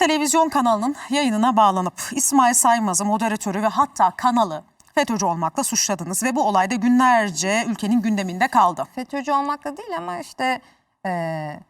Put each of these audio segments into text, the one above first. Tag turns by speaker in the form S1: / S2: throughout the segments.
S1: televizyon kanalının yayınına bağlanıp İsmail Saymaz'ı moderatörü ve hatta kanalı FETÖ'cü olmakla suçladınız ve bu olayda günlerce ülkenin gündeminde kaldı.
S2: FETÖ'cü olmakla değil ama işte e,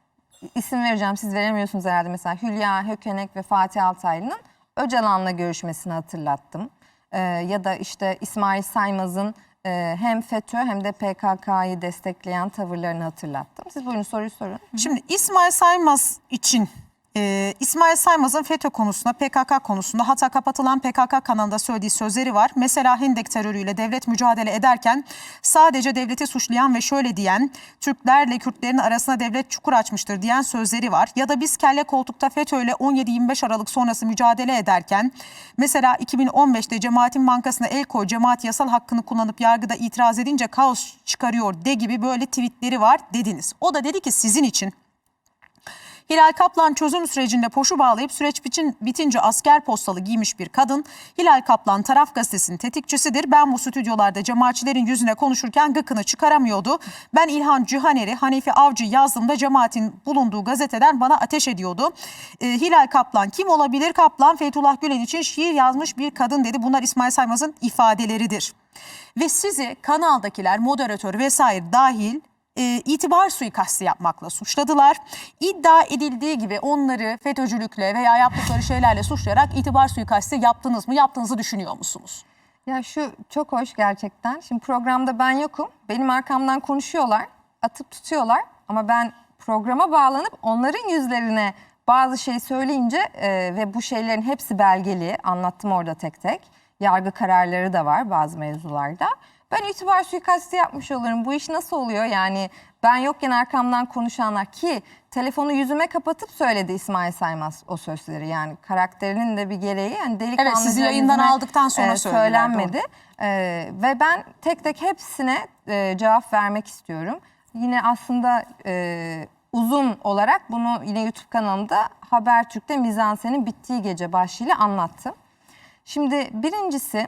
S2: isim vereceğim siz veremiyorsunuz herhalde. Mesela Hülya Hökenek ve Fatih Altaylı'nın Öcalan'la görüşmesini hatırlattım. E, ya da işte İsmail Saymaz'ın e, hem FETÖ hem de PKK'yı destekleyen tavırlarını hatırlattım. Siz buyurun soruyu sorun.
S1: Şimdi İsmail Saymaz için e, İsmail Saymaz'ın FETÖ konusunda PKK konusunda hatta kapatılan PKK kanalında söylediği sözleri var. Mesela Hendek terörüyle devlet mücadele ederken sadece devleti suçlayan ve şöyle diyen Türklerle Kürtlerin arasına devlet çukur açmıştır diyen sözleri var. Ya da biz kelle koltukta FETÖ ile 17-25 Aralık sonrası mücadele ederken mesela 2015'te Cemaatin Bankası'na el koy cemaat yasal hakkını kullanıp yargıda itiraz edince kaos çıkarıyor de gibi böyle tweetleri var dediniz. O da dedi ki sizin için Hilal Kaplan çözüm sürecinde poşu bağlayıp süreç bitin, bitince asker postalı giymiş bir kadın. Hilal Kaplan taraf gazetesinin tetikçisidir. Ben bu stüdyolarda cemaatçilerin yüzüne konuşurken gıkını çıkaramıyordu. Ben İlhan Cihaner'i, Hanifi Avcı yazdığımda cemaatin bulunduğu gazeteden bana ateş ediyordu. Ee, Hilal Kaplan kim olabilir? Kaplan Fethullah Gülen için şiir yazmış bir kadın dedi. Bunlar İsmail Saymaz'ın ifadeleridir. Ve sizi kanaldakiler, moderatör vesaire dahil e, itibar suikasti yapmakla suçladılar. İddia edildiği gibi onları FETÖ'cülükle veya yaptıkları şeylerle suçlayarak itibar suikasti yaptınız mı? Yaptığınızı düşünüyor musunuz?
S2: Ya şu çok hoş gerçekten. Şimdi programda ben yokum. Benim arkamdan konuşuyorlar, atıp tutuyorlar. Ama ben programa bağlanıp onların yüzlerine bazı şey söyleyince e, ve bu şeylerin hepsi belgeli. Anlattım orada tek tek. Yargı kararları da var bazı mevzularda. Ben itibar suikasti yapmış olurum. Bu iş nasıl oluyor? Yani ben yokken arkamdan konuşanlar ki telefonu yüzüme kapatıp söyledi İsmail Saymaz o sözleri. Yani karakterinin de bir gereği. Yani delikanlıca
S1: Evet, sizi yayından aldıktan sonra söylediler,
S2: Söylenmedi. Ee, ve ben tek tek hepsine e, cevap vermek istiyorum. Yine aslında e, uzun olarak bunu yine YouTube kanalımda Habertürk'te Mizansen'in bittiği gece başlığıyla anlattım. Şimdi birincisi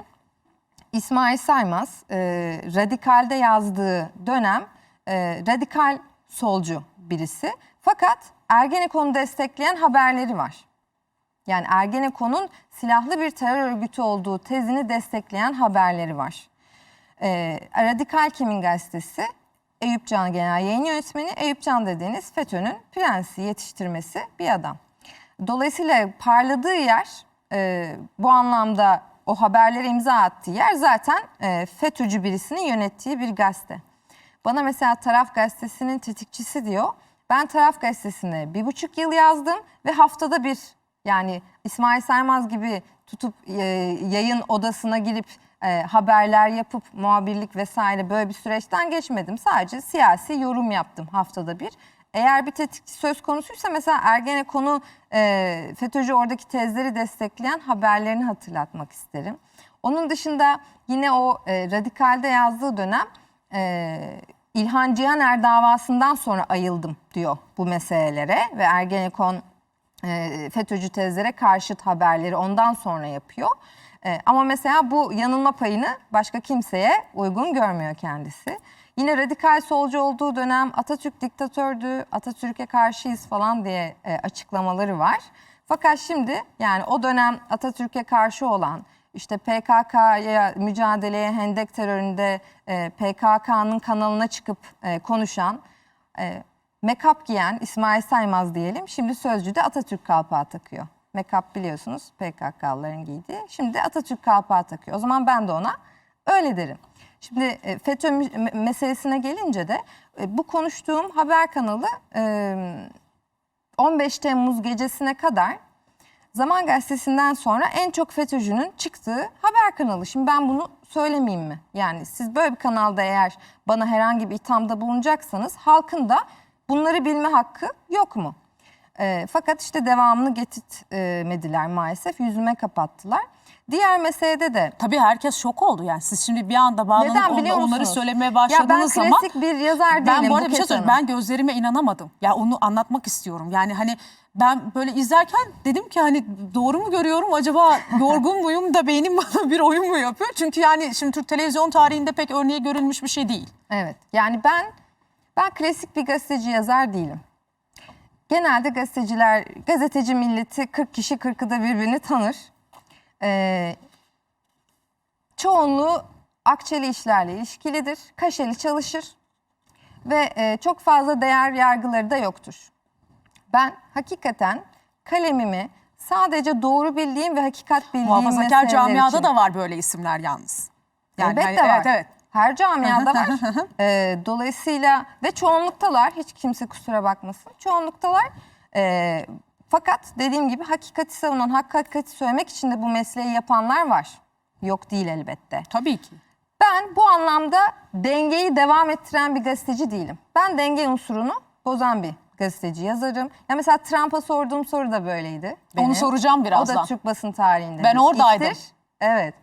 S2: İsmail Saymaz e, Radikal'de yazdığı dönem e, radikal solcu birisi. Fakat Ergenekon'u destekleyen haberleri var. Yani Ergenekon'un silahlı bir terör örgütü olduğu tezini destekleyen haberleri var. Ee, Radikal Kimin gazetesi Eyüp Can Genel Yayın Yönetmeni Eyüp Can dediğiniz FETÖ'nün prensi yetiştirmesi bir adam. Dolayısıyla parladığı yer e, bu anlamda o haberlere imza attığı yer zaten e, FETÖ'cü birisinin yönettiği bir gazete. Bana mesela Taraf Gazetesi'nin tetikçisi diyor. Ben Taraf Gazetesi'ne bir buçuk yıl yazdım ve haftada bir yani İsmail Saymaz gibi tutup e, yayın odasına girip e, haberler yapıp muhabirlik vesaire böyle bir süreçten geçmedim. Sadece siyasi yorum yaptım haftada bir. Eğer bir tetikçi söz konusuysa mesela Ergenekon'u e, FETÖ'cü oradaki tezleri destekleyen haberlerini hatırlatmak isterim. Onun dışında yine o e, radikalde yazdığı dönem e, İlhan Cihaner davasından sonra ayıldım diyor bu meselelere ve Ergenekon e, FETÖ'cü tezlere karşıt haberleri ondan sonra yapıyor. E, ama mesela bu yanılma payını başka kimseye uygun görmüyor kendisi. Yine radikal solcu olduğu dönem Atatürk diktatördü, Atatürk'e karşıyız falan diye e, açıklamaları var. Fakat şimdi yani o dönem Atatürk'e karşı olan işte PKK'ya mücadeleye Hendek teröründe e, PKK'nın kanalına çıkıp e, konuşan e, mekap giyen İsmail Saymaz diyelim. Şimdi Sözcü'de Atatürk kalpağı takıyor. Mekap biliyorsunuz PKK'ların giydiği. Şimdi Atatürk kalpağı takıyor. O zaman ben de ona öyle derim. Şimdi e, FETÖ meselesine gelince de e, bu konuştuğum haber kanalı e, 15 Temmuz gecesine kadar Zaman Gazetesi'nden sonra en çok FETÖ'cünün çıktığı haber kanalı. Şimdi ben bunu söylemeyeyim mi? Yani siz böyle bir kanalda eğer bana herhangi bir ithamda bulunacaksanız halkın da bunları bilme hakkı yok mu? Ee, fakat işte devamını getirtmediler maalesef. Yüzüme kapattılar. Diğer meselede de
S1: Tabii herkes şok oldu yani. Siz şimdi bir anda bağlanıp
S2: neden biliyor musunuz?
S1: onları söylemeye
S2: Ya ben
S1: başladığınız zaman
S2: klasik bir yazar değilim.
S1: ben bu arada bir şey söyleyeyim. Ben gözlerime inanamadım. Ya onu anlatmak istiyorum. Yani hani ben böyle izlerken dedim ki hani doğru mu görüyorum acaba yorgun muyum da beynim bana bir oyun mu yapıyor? Çünkü yani şimdi Türk televizyon tarihinde pek örneği görülmüş bir şey değil.
S2: Evet. Yani ben ben klasik bir gazeteci yazar değilim. genelde gazeteciler, gazeteci milleti 40 kişi 40'ı da birbirini tanır. Ee, çoğunluğu akçeli işlerle ilişkilidir. Kaşeli çalışır ve e, çok fazla değer yargıları da yoktur. Ben hakikaten kalemimi sadece doğru bildiğim ve hakikat bildiğim
S1: Muhafazakar camiada
S2: için-
S1: da var böyle isimler yalnız.
S2: Elbette
S1: hani-
S2: var.
S1: Evet evet.
S2: Her camiada var. Ee, dolayısıyla ve çoğunluktalar. Hiç kimse kusura bakmasın. Çoğunluktalar. Ee, fakat dediğim gibi hakikati savunan, hakikati söylemek için de bu mesleği yapanlar var. Yok değil elbette.
S1: Tabii ki.
S2: Ben bu anlamda dengeyi devam ettiren bir gazeteci değilim. Ben denge unsurunu bozan bir gazeteci yazarım. Ya mesela Trump'a sorduğum soru da böyleydi.
S1: Onu soracağım
S2: O
S1: birazdan.
S2: da Türk basın tarihinde
S1: Ben oradaydım.
S2: ilktir. Evet.